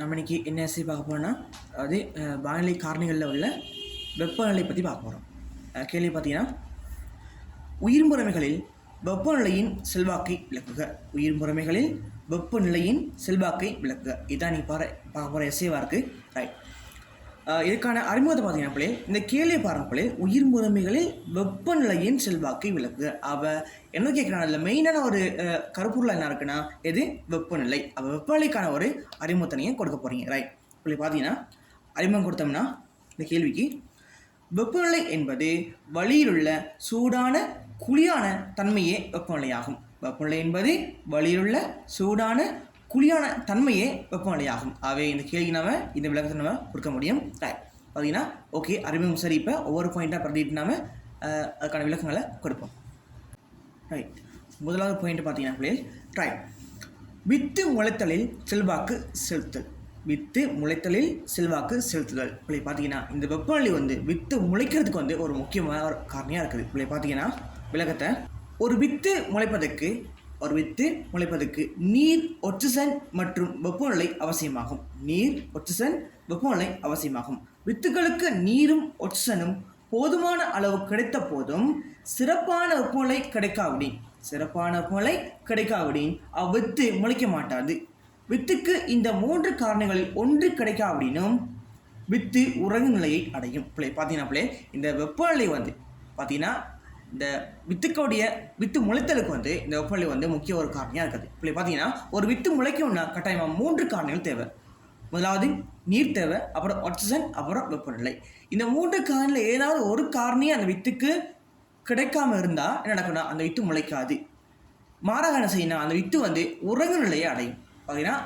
நம்ம இன்னைக்கு என்ன எஸ்ஐ பார்க்க போகிறோம்னா அதாவது வானிலை காரணிகளில் உள்ள வெப்பநிலை பற்றி பார்க்க போகிறோம் கேள்வி பார்த்தீங்கன்னா உயிர்முறைமைகளில் வெப்பநிலையின் செல்வாக்கை விளக்குக. உயிர்முறைமைகளில் வெப்பநிலையின் செல்வாக்கை விளக்குக. இதான் நீ பாரு பார்க்க போகிற எஸ்ஏவாக இருக்குது ரைட் இதுக்கான அறிமுகத்தை பார்த்தீங்கன்னா பிள்ளை இந்த கேள்வியை பாருங்க உயிர் முறைமைகளே வெப்பநிலையின் செல்வாக்கை விளக்கு. அவ என்ன கேட்குறாங்க அதில் மெயினான ஒரு கருப்பொருள் என்ன இருக்குன்னா எது? வெப்பநிலை. அவள் வெப்பநிலைக்கான ஒரு அறிமுகத்தனையும் கொடுக்க போகிறீங்க ரைட் இப்படி பார்த்தீங்கன்னா அறிமுகம் கொடுத்தோம்னா இந்த கேள்விக்கு வெப்பநிலை என்பது வழியிலுள்ள சூடான குளிரான தன்மையே வெப்பநிலையாகும். வெப்பநிலை என்பது வழியிலுள்ள சூடான குழியான தன்மையே வெப்பநிலையாகும் ஆகவே இந்த கேள்வி நாம இந்த விளக்கத்தை நம்ம கொடுக்க முடியும். ரைட் பார்த்தீங்கன்னா ஓகே அறிமுகம் சரி இப்போ ஒவ்வொரு பாயிண்ட்டாக பிரதிட்டு நாம அதுக்கான விளக்கங்களை கொடுப்போம். ரைட் முதலாவது பாயிண்ட் பார்த்தீங்கன்னா பிள்ளை ரைட் வித்து முளைத்தலில் செல்வாக்கு செலுத்தல் வித்து முளைத்தலில் செல்வாக்கு செலுத்துதல். இப்படி பார்த்தீங்கன்னா இந்த வெப்பநிலை வந்து வித்து முளைக்கிறதுக்கு வந்து ஒரு முக்கியமான ஒரு காரணியாக இருக்குது. இப்படி பார்த்தீங்கன்னா விளக்கத்தை ஒரு வித்து முளைப்பதற்கு ஒரு வித்து முளைப்பதற்கு நீர் ஒட்சிசன் மற்றும் வெப்பநிலை அவசியமாகும். நீர் ஒட்சிசன் வெப்பநிலை அவசியமாகும். வித்துகளுக்கு நீரும் ஒட்சிசனும் போதுமான அளவு கிடைத்த போதும் சிறப்பான வெப்பநிலை கிடைக்காவிடின். சிறப்பான வெப்பநிலை கிடைக்காவிடின். அவ்வித்து முளைக்க மாட்டாது. வித்துக்கு இந்த மூன்று காரணங்களில் ஒன்று கிடைக்காவிடினும் வித்து உறங்கு நிலையை அடையும். பிள்ளை பார்த்தீங்கன்னா பிள்ளை இந்த வெப்பநிலை வந்து பார்த்தீங்கன்னா இந்த வித்துக்கோடைய வித்து முளைத்தலுக்கு வந்து இந்த வெப்பநிலை வந்து முக்கிய ஒரு காரணியாக இருக்குது. பிள்ளை பார்த்தீங்கன்னா ஒரு வித்து முளைக்கணும்னா கட்டாயமாக மூன்று காரணிகள் தேவை. முதலாவது நீர் தேவை அப்புறம் ஆக்சிஜன் அப்புறம் வெப்பநிலை. இந்த மூன்று காரணியில் ஏதாவது ஒரு காரணி அந்த வித்துக்கு கிடைக்காம இருந்தால் என்ன நடக்கும்னா அந்த வித்து முளைக்காது. மாறாக என்ன செய்யணும் அந்த வித்து வந்து உறங்கு நிலையை அடையும். பார்த்தீங்கன்னா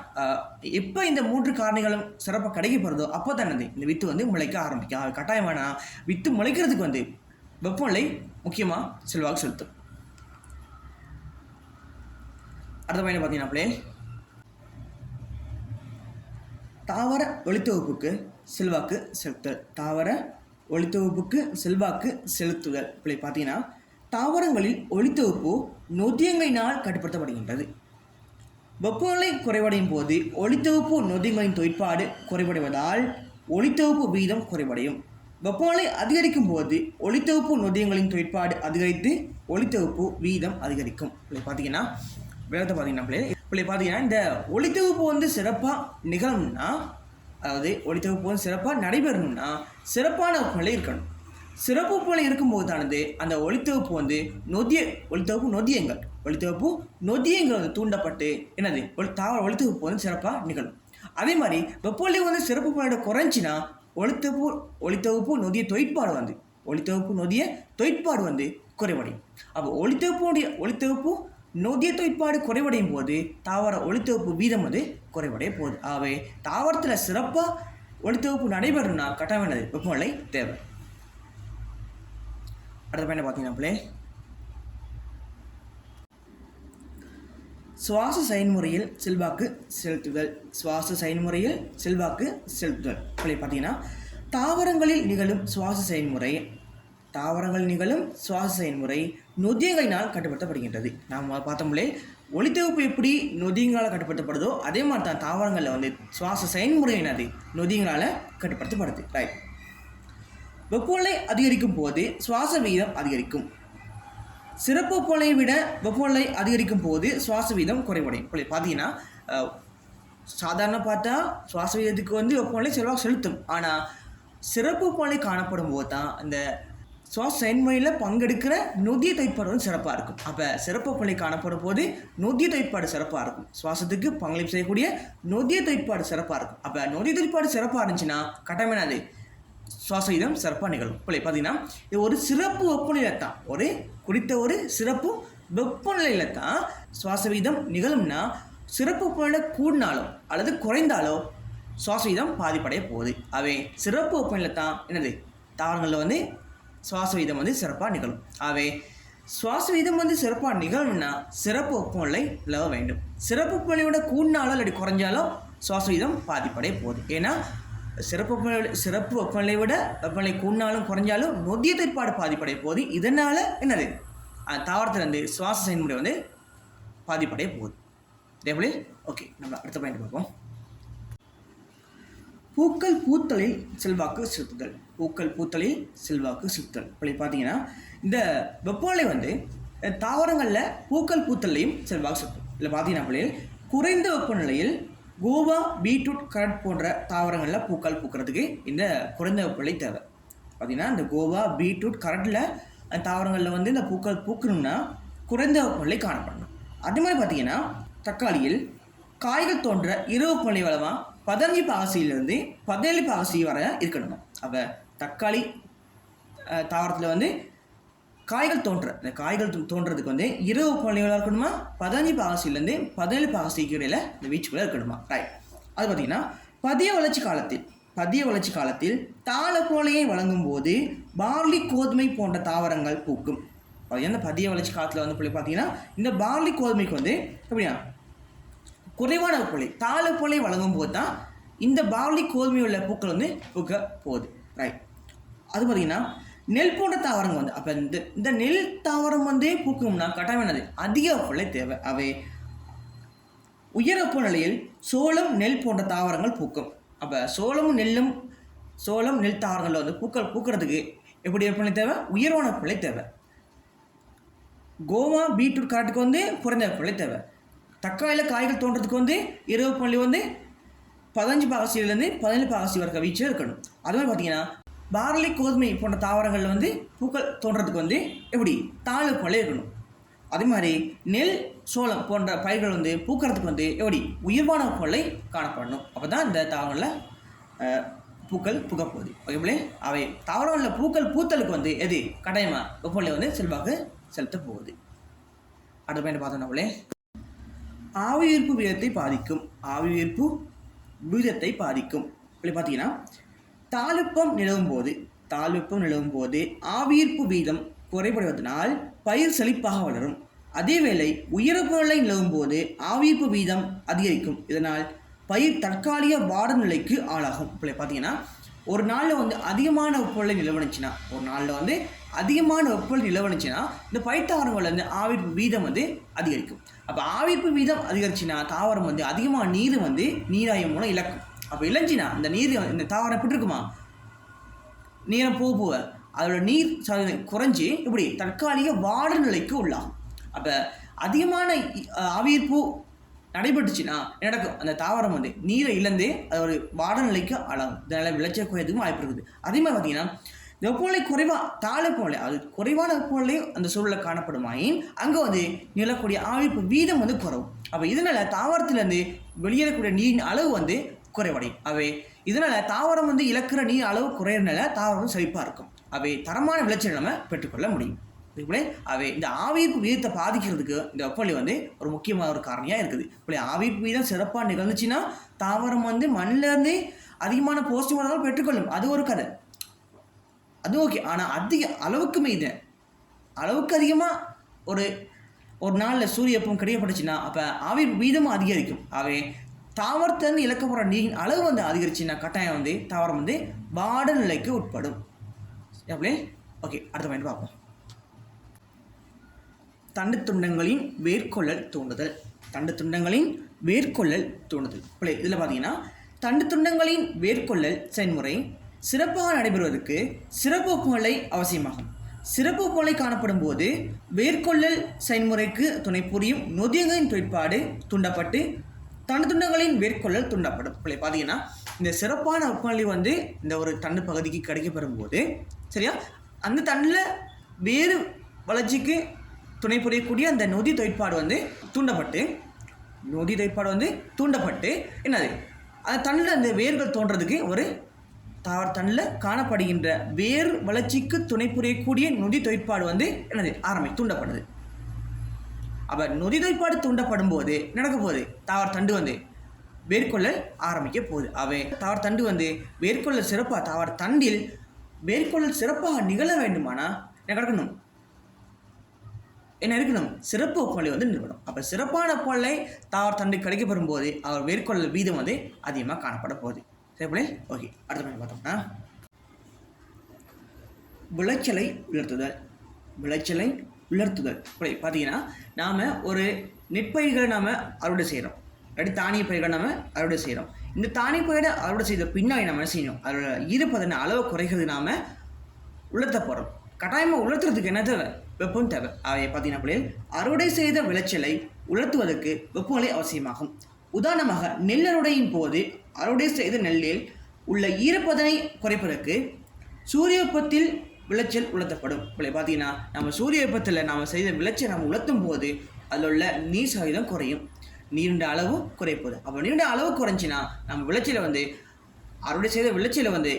எப்போ இந்த மூன்று காரணிகளும் சிறப்பாக கிடைக்கப்படுறதோ அப்போ தானே இந்த வித்து வந்து முளைக்க ஆரம்பிக்கும். அது வேணா வித்து முளைக்கிறதுக்கு வந்து வெப்பநிலை முக்கியமாக செல்வாக்கு செலுத்தும். அடுத்த பையனை பார்த்தீங்கன்னா பிள்ளை தாவர ஒளித்தொகுப்புக்கு செல்வாக்கு செலுத்துதல். தாவர ஒளித்தொகுப்புக்கு செல்வாக்கு செலுத்துதல். இப்படி பார்த்தீங்கன்னா தாவரங்களில் ஒளித்தொகுப்பு நொதியங்களினால் கட்டுப்படுத்தப்படுகின்றது. வெப்பநிலை குறைவடையும் போது ஒளித்தொகுப்பு நொதியங்களின் தொய்ப்பாடு குறைவடைவதால் ஒளித்தொகுப்பு வீதம் குறைவடையும் வெப்பநிலை அதிகரிக்கும் போது ஒளித்தொகுப்பு நொதியங்களின் தொழிற்பாடு அதிகரித்து ஒளித்தொகுப்பு வீதம் அதிகரிக்கும். இப்போ பார்த்தீங்கன்னா வேகத்தை பார்த்தீங்கன்னா பிள்ளை. பிள்ளை பார்த்தீங்கன்னா இந்த ஒளித்தொகுப்பு வந்து சிறப்பாக நிகழணும்னா அதாவது ஒளித்தொகுப்பு வந்து சிறப்பாக நடைபெறணும்னா சிறப்பான வெப்பநிலை இருக்கணும். சிறப்பு வெப்பநிலை இருக்கும்போது தானது அந்த ஒளித்தொகுப்பு வந்து நொதிய ஒளித்தொகுப்பு நொதியங்கள். ஒளித்தொகுப்பு நொதியங்கள் வந்து தூண்டப்பட்டு என்னது? ஒளி தாவர ஒளித்தொகுப்பு வந்து சிறப்பாக நிகழும். அதே மாதிரி வெப்பநிலை வந்து சிறப்பு வெப்பநிலை குறைஞ்சினா ஒளித்தொகுப்பு ஒளித்தொகுப்பு நொதிய தொய்ப்பாடு வந்து. ஒளித்தொகுப்பு நொதிய தொய்ப்பாடு வந்து குறைவடையும். அப்போ ஒளித்தொகுப்புடைய ஒளித்தொகுப்பு நொதிய தொய்ப்பாடு குறைவடையும் போது தாவர ஒளித்தொகுப்பு வீதம் வந்து குறைவடைய போகுது. ஆகவே தாவரத்தில் சிறப்பாக ஒளித்தொகுப்பு நடைபெறணும்னா கட்டாயமானது வெப்பநிலை தேவை. அடுத்த பையனை பார்த்தீங்கன்னா சுவாச செயல்முறையில் செல்வாக்கு செலுத்துதல். சுவாச செயல்முறையில் செல்வாக்கு செலுத்துதல். அப்படி பார்த்தீங்கன்னா தாவரங்களில் நிகழும் சுவாச செயல்முறை தாவரங்கள் நிகழும் சுவாச செயல்முறை நொதியங்களினால் கட்டுப்படுத்தப்படுகின்றது. நாம் பார்த்தோம்லே ஒளித்தொகுப்பு எப்படி நொதியங்களால் கட்டுப்படுத்தப்படுதோ அதே மாதிரி தான் தாவரங்களில் வந்து சுவாச செயல்முறை என்னது? நொதியங்களால் கட்டுப்படுத்தப்படுது. ரைட் வெப்பநிலை அதிகரிக்கும் போது சுவாச வீதம் அதிகரிக்கும். சிறப்பு வெப்பநிலை விட வெப்பநிலை அதிகரிக்கும் போது சுவாச வீதம் குறைவடையும். இப்போ பார்த்தீங்கன்னா சாதாரண பார்த்தா சுவாச வீதத்துக்கு வந்து வெப்பநிலை செல்வாக செலுத்தும். ஆனால் சிறப்பு வெப்பநிலை காணப்படும் போது தான் அந்த சுவாச செயல்முறையில் பங்கெடுக்கிற நொதிய தொய்ப்பாடு வந்து சிறப்பாக இருக்கும். அப்போ சிறப்பு வெப்பநிலை காணப்படும் போது நொதிய தொய்ப்பாடு சிறப்பாக இருக்கும். சுவாசத்துக்கு பங்களிப்பு செய்யக்கூடிய நொதிய தொய்ப்பாடு சிறப்பாக இருக்கும். அப்போ நொதிய தொய்ப்பாடு சிறப்பாக இருந்துச்சுன்னா கட்டமைனாது சுவாசகிதம் சிறப்பாக நிகழும். இப்போ பார்த்தீங்கன்னா இது ஒரு சிறப்பு வெப்பநிலை தான் ஒரு குறித்த ஒரு சிறப்பு வெப்பநிலையில் தான் சுவாசவீதம் நிகழும்னா சிறப்பு வெப்பநிலை கூடினாலோ அல்லது குறைந்தாலோ சுவாசவீதம் பாதிப்படைய போகுது. அவை சிறப்பு வெப்பநிலை தான் என்னது? தாவரங்களில் வந்து சுவாசவீதம் வந்து சிறப்பாக நிகழும். அவை சுவாச வீதம் வந்து சிறப்பாக நிகழும்னா சிறப்பு வெப்பநிலை நிலவ வேண்டும். சிறப்பு வெப்பநிலையோட கூடினாலோ இல்லாட்டி குறைஞ்சாலோ சுவாச விதம் பாதிப்படைய போகுது. ஏன்னா சிறப்பு வெப்பநிலை சிறப்பு வெப்பநிலை விட வெப்பநிலை கூடினாலும் குறைஞ்சாலும் நொதிய தொற்பாடு பாதிப்படைய போகுது. இதனால் என்னது? தாவரத்தில் வந்து சுவாச செயல்முறை வந்து பாதிப்படைய போகுது. இதேபோல ஓகே நம்ம அடுத்த பாயிண்ட் பார்ப்போம். பூக்கள் பூத்தலில் செல்வாக்கு செலுத்துதல். பூக்கள் பூத்தலில் செல்வாக்கு செலுத்துதல். இப்படி பார்த்தீங்கன்னா இந்த வெப்பநிலை வந்து தாவரங்களில் பூக்கள் பூத்தலையும் செல்வாக்கு செலுத்தும். இல்லை பார்த்தீங்கன்னா குறைந்த வெப்பநிலையில் கோவா பீட்ரூட் கரட் போன்ற தாவரங்களில் பூக்கள் பூக்கிறதுக்கு இந்த குறைந்த விலை தேவை. பார்த்தீங்கன்னா இந்த கோவா பீட்ரூட் கரட்டில் தாவரங்களில் வந்து இந்த பூக்கள் பூக்கணும்னா குறைந்த வெப்பநிலை காணப்படணும். அதே மாதிரி பார்த்தீங்கன்னா தக்காளியில் காய்கள் தோன்ற இரவு வெப்பநிலை வளமாக பதினஞ்சு பாகசியிலேருந்து பதினேழு பாகசி வரை இருக்கணும். அப்போ தக்காளி தாவரத்தில் வந்து காய்கள் தோன்ற இந்த காய்கள் தோ- தோன்றதுக்கு வந்து இரவு வெப்பநிலையில் இருக்கணுமா? பதினஞ்சு பாகசிலேருந்து பதினேழு பாகசிக்கு இடையில இந்த வீச்சுக்குள்ளே இருக்கணுமா? ரைட் அது பார்த்தீங்கன்னா பதிய வளர்ச்சி காலத்தில் பதிய வளர்ச்சி காலத்தில் தாழப்போலையை வழங்கும் போது பார்லி கோதுமை போன்ற தாவரங்கள் பூக்கும். அந்த பதிய வளர்ச்சி காலத்தில் வந்து பிள்ளை பார்த்தீங்கன்னா இந்த பார்லி கோதுமைக்கு வந்து எப்படியா குறைவான வெப்பநிலை தாளப்பொலை வழங்கும் போது தான் இந்த பார்லி கோதுமை உள்ள பூக்கள் வந்து பூக்க போகுது. ரைட் அது பார்த்தீங்கன்னா நெல் போன்ற தாவரங்கள் வந்து அப்போ இந்த இந்த நெல் தாவரம் வந்து பூக்கும்னா கட்டாயம் அதிக விலை தேவை. அவை உயரப்பு நிலையில் சோளம் நெல் போன்ற தாவரங்கள் பூக்கும். அப்போ சோளமும் நெல்லும் சோளம் நெல் தாவரங்களில் வந்து பூக்கள் பூக்கிறதுக்கு எப்படி வெப்பநிலை தேவை? உயர்வான வெப்பநிலை தேவை. கோவா பீட்ரூட் காட்டுக்கு வந்து குறைந்த வெப்பநிலை தேவை. தக்காளியில் காய்கள் தோன்றதுக்கு வந்து இரவு பள்ளி வந்து பதினஞ்சு பாகசியிலேருந்து பதினேழு பாகசி வரைக்கும் வீச்சு இருக்கணும். அது மாதிரி பார்த்தீங்கன்னா பார்லி கோதுமை போன்ற தாவரங்கள் வந்து பூக்கள் தோன்றதுக்கு வந்து எப்படி? தாழ் போல இருக்கணும் அதே மாதிரி நெல் சோளம் போன்ற பயிர்கள் வந்து பூக்கிறதுக்கு வந்து எப்படி? உயிர்வான கொள்ளை காணப்படணும். அப்போ தான் இந்த தாவரங்களில் பூக்கள் பூக்க போகுது. ஓகேங்களே அவை தாவரங்களில் பூக்கள் பூத்தலுக்கு வந்து எது? கட்டாயமாக வெப்பநிலை வந்து செல்வாக்கு செலுத்த போகுது. அடுத்த பார்த்தோம்னா பார்த்தோம்னாங்களே ஆவியீர்ப்பு வீதத்தை பாதிக்கும். ஆவியீர்ப்பு வீதத்தை பாதிக்கும். இப்படி பார்த்தீங்கன்னா தாழ்வெப்பம் நிலவும் போது தாழ்வெப்பம் நிலவும் போது ஆவியீர்ப்பு வீதம் குறைபடுவதனால் பயிர் செழிப்பாக வளரும். அதேவேளை உயரப்புநிலை நிலவும் போது ஆவியீர்ப்பு வீதம் அதிகரிக்கும். இதனால் பயிர் தற்காலிக வாட நிலைக்கு ஆளாகும். இப்போ பார்த்தீங்கன்னா ஒரு நாளில் வந்து அதிகமான வெப்பநிலை நிலவணிச்சுன்னா ஒரு நாளில் வந்து அதிகமான வெப்பநிலை நிலவணிச்சுன்னா இந்த பயிர்த்தாவரங்கள் வந்து ஆவிர்ப்பு வீதம் வந்து அதிகரிக்கும். அப்போ ஆவிர்ப்பு வீதம் அதிகரிச்சுன்னா தாவரம் வந்து அதிகமாக நீர் வந்து நீராயம் மூலம் இழக்கும். அப்போ இளஞ்சினா இந்த நீர் இந்த தாவரம் எப்படி இருக்குமா? நீரம் போக போக அதோட நீர் குறைஞ்சி இப்படி தற்காலிக வாடல் நிலைக்கு உள்ளாகும். அப்போ அதிகமான இ- நடைபெற்றுச்சுன்னா நடக்கும்? அந்த தாவரம் வந்து நீரை இழந்து அது ஒரு நிலைக்கு ஆளாகும். இதனால் விளைச்சல் குறையதுக்கும் வாய்ப்பு இருக்குது. அதே மாதிரி பார்த்தீங்கன்னா இந்த வெப்பநிலை குறைவாக தாழ வெப்பநிலை அது குறைவான வெப்பநிலை அந்த சூழலில் காணப்படுமாயின் அங்கே வந்து நிலக்கூடிய ஆவிர்ப்பு வீதம் வந்து குறவும் அப்போ இதனால் தாவரத்துலேருந்து வெளியேறக்கூடிய நீரின் அளவு வந்து குறைவடையும் அவை இதனால் தாவரம் வந்து இழக்கிற நீர் அளவு குறையிறனால தாவரம் செழிப்பாக இருக்கும். அவை தரமான விளைச்சல் நம்ம பெற்றுக்கொள்ள முடியும். இப்படி அவை இந்த ஆவிப்பு வீதத்தை பாதிக்கிறதுக்கு இந்த வெப்பநிலை வந்து ஒரு முக்கியமான ஒரு காரணியாக இருக்குது. இப்படி ஆவிப்பு வீதம் சிறப்பாக நிகழ்ந்துச்சுன்னா தாவரம் வந்து மண்ணிலேருந்து அதிகமான போஸ்ட் உணவுகள் பெற்றுக்கொள்ளும். அது ஒரு கதை. அது ஓகே. ஆனால் அதிக அளவுக்கு மீது அளவுக்கு அதிகமாக ஒரு ஒரு நாளில் சூரிய வெப்பம் கிடைக்கப்பட்டுச்சுன்னா அப்போ ஆவிர்ப்பு வீதமும் அதிகரிக்கும். அவை தாவரத்திலிருந்து இழக்கப்படுற நீரின் அளவு வந்து அதிகரிச்சுன்னா கட்டாயம் வந்து தாவரம் வந்து வாட நிலைக்கு உட்படும். அப்படியே? ஓகே அடுத்த பாயிண்ட் பார்ப்போம். தண்டு துண்டங்களின் வேர்க்கொள்ளல் தூண்டுதல். தண்டு துண்டங்களின் வேர்க்கொள்ளல் தூண்டுதல். பிள்ளை இதில் பார்த்தீங்கன்னா தண்டு துண்டங்களின் வேர்க்கொள்ளல் செயல்முறை சிறப்பாக நடைபெறுவதற்கு சிறப்போக்குகளை அவசியமாகும். சிறப்பு காணப்படும் போது வேர்க்கொள்ளல் செயல்முறைக்கு துணை புரியும் நொதியங்களின் தொழிற்பாடு தூண்டப்பட்டு தண்டுத்துண்டங்களின் வேர்க்கொள்ளல் தூண்டப்படும். பிள்ளை பார்த்தீங்கன்னா இந்த சிறப்பான வெப்பநிலை வந்து இந்த ஒரு தண்டு பகுதிக்கு கிடைக்கப்பெறும் போது சரியா? அந்த தண்டில் வேறு வளர்ச்சிக்கு துணை புரியக்கூடிய அந்த நொதி தொழிற்பாடு வந்து தூண்டப்பட்டு நொதி தொழிற்பாடு வந்து தூண்டப்பட்டு என்னது? அந்த தண்ணில் அந்த வேர்கள் தோன்றதுக்கு ஒரு தாவர தண்ணில் காணப்படுகின்ற வேர் வளர்ச்சிக்கு துணை புரியக்கூடிய நொதி தொழிற்பாடு வந்து என்னது? ஆரம்பி தூண்டப்படுது. அப்போ நொதிநோய்ப்பாடு தூண்டப்படும் போது நடக்க போகுது தாவர தண்டு வந்து வேர்க்கொள்ளல் ஆரம்பிக்க போகுது. அவை தாவர தண்டு வந்து வேர்க்கொள்ளல் சிறப்பாக தாவர தண்டில் வேர்க்கொள்ளல் சிறப்பாக நிகழ வேண்டுமானா? என்ன கிடக்கணும் என்ன இருக்கணும்? சிறப்பு கொள்ளை வந்து நிறுவனம். அப்போ சிறப்பான கொள்ளை தாவர தண்டு கிடைக்கப்படும் போது அவர் வேர்க்கொள்ளல் வீதம் வந்து அதிகமாக காணப்பட போகுது. சரிப்பிள்ளை ஓகே. அடுத்த மாதிரி பார்த்தோம்னா விளைச்சலை உயர்த்துதல். விளைச்சலை உலர்த்துதல். இப்படி பார்த்தீங்கன்னா நாம் ஒரு நெற்பயிர்களை நாம் அறுவடை செய்கிறோம் இல்லாட்டி தானிய பயிர்களை நாம் அறுவடை செய்கிறோம் இந்த தானிய பயிரை அறுவடை செய்த பின்னாடி நம்ம என்ன செய்யணும்? அதோட ஈரப்பதன அளவை குறைக்கிறது நாம் உலர்த்த போகிறோம் கட்டாயமாக உலர்த்துறதுக்கு என்ன தேவை? வெப்பம் தேவை. அவை பார்த்தீங்கன்னா பிள்ளைகள் அறுவடை செய்த விளைச்சலை உலர்த்துவதற்கு வெப்பநிலை அவசியமாகும். உதாரணமாக நெல் அறுவடையின் போது அறுவடை செய்த நெல்லில் உள்ள ஈரப்பதனை குறைப்பதற்கு சூரிய வெப்பத்தில் விளைச்சல் உலர்த்தப்படும். பிள்ளை பார்த்தீங்கன்னா நம்ம சூரிய வெப்பத்தில் நாம் செய்த விளைச்சல் நம்ம உலர்த்தும் போது அதில் உள்ள நீர் சாயுதம் குறையும். நீண்ட அளவு குறைப்போது அப்போ நீண்ட அளவு குறைஞ்சின்னா நம்ம விளைச்சலை வந்து அறுவடை செய்த விளைச்சலை வந்து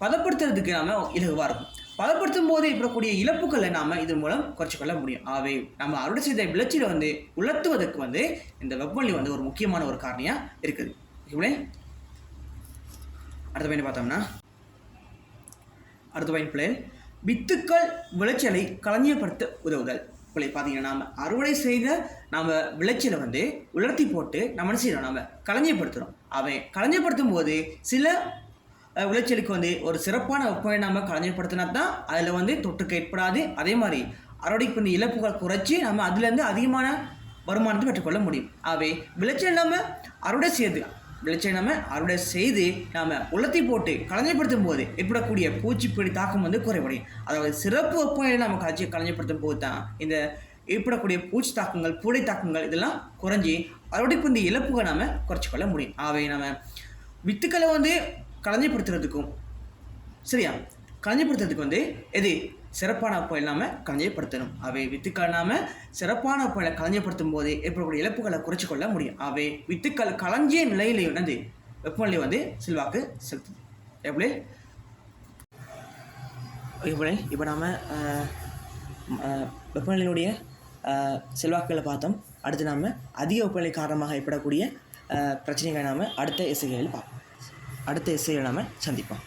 பதப்படுத்துறதுக்கு நாம் இலகுவாக இருக்கும். பதப்படுத்தும் போது இருக்கக்கூடிய இழப்புகளை நாம் இதன் மூலம் குறைச்சிக்கொள்ள முடியும். ஆகவே நம்ம அறுவடை செய்த விளைச்சலை வந்து உலர்த்துவதற்கு வந்து இந்த வெப்பநிலை வந்து ஒரு முக்கியமான ஒரு காரணியாக இருக்குது. இப்படி அடுத்த பையன் பார்த்தோம்னா அடுத்த பையன் பிள்ளை. வித்துக்கள் விளைச்சலை களஞ்சியப்படுத்த உதவுதல். இப்போ பார்த்தீங்கன்னா நாம் அறுவடை செய்த நாம் விளைச்சலை வந்து உலர்த்தி போட்டு நம்ம செய்கிறோம் நாம் களஞ்சியப்படுத்துகிறோம் அவன் களஞ்சியப்படுத்தும் போது சில விளைச்சலுக்கு வந்து ஒரு சிறப்பான வெப்பத்தை நம்ம களஞ்சியப்படுத்தினா தான் அதில் வந்து தொற்றுக்கு ஏற்படாது. அதே மாதிரி அறுவடைக்கு வந்து இழப்புகள் குறைச்சி நம்ம அதுலேருந்து அதிகமான வருமானத்தை பெற்றுக்கொள்ள முடியும். ஆகவே விளைச்சல் நம்ம அறுவடை செய்யறது விளைச்சல் நம்ம அறுவடை செய்து நாம் உலர்த்தி போட்டு களஞ்சியப்படுத்தும் போது ஏற்படக்கூடிய பூச்சிப்பிடி தாக்கம் வந்து குறைவடையும். அதாவது சிறப்பு வெப்பநிலை நம்ம கலைச்சி களஞ்சியப்படுத்தும் போது தான் இந்த ஏற்படக்கூடிய பூச்சி தாக்கங்கள் பூடை தாக்கங்கள் இதெல்லாம் குறைஞ்சி அறுவடைக்கு இந்த இழப்புகளை நாம் குறைச்சிக்கொள்ள முடியும். ஆகவே நம்ம வித்துக்களை வந்து களஞ்சியப்படுத்துறதுக்கும் சரியா? களஞ்சியப்படுத்துறதுக்கு வந்து எது? சிறப்பான அப்போ இல்லாமல் களஞ்சியப்படுத்தணும். அவை வித்துக்கள் நாம சிறப்பான அப்போ களஞ்சியப்படுத்தும் போது ஏற்படக்கூடிய இழப்புகளை குறைச்சி கொள்ள முடியும். அவை வித்துக்கள் கலஞ்சிய நிலையிலே வந்து வெப்பநிலை வந்து செல்வாக்கு செலுத்துது. எப்படி எப்படி இப்போ நாம் வெப்பநிலையினுடைய செல்வாக்குகளை பார்த்தோம். அடுத்து நாம் அதிக வெப்பநிலை காரணமாக ஏற்படக்கூடிய பிரச்சனைகளை நாம் அடுத்த இசைகளில் பார்ப்போம். அடுத்த இசைகளை நாம் சந்திப்போம்.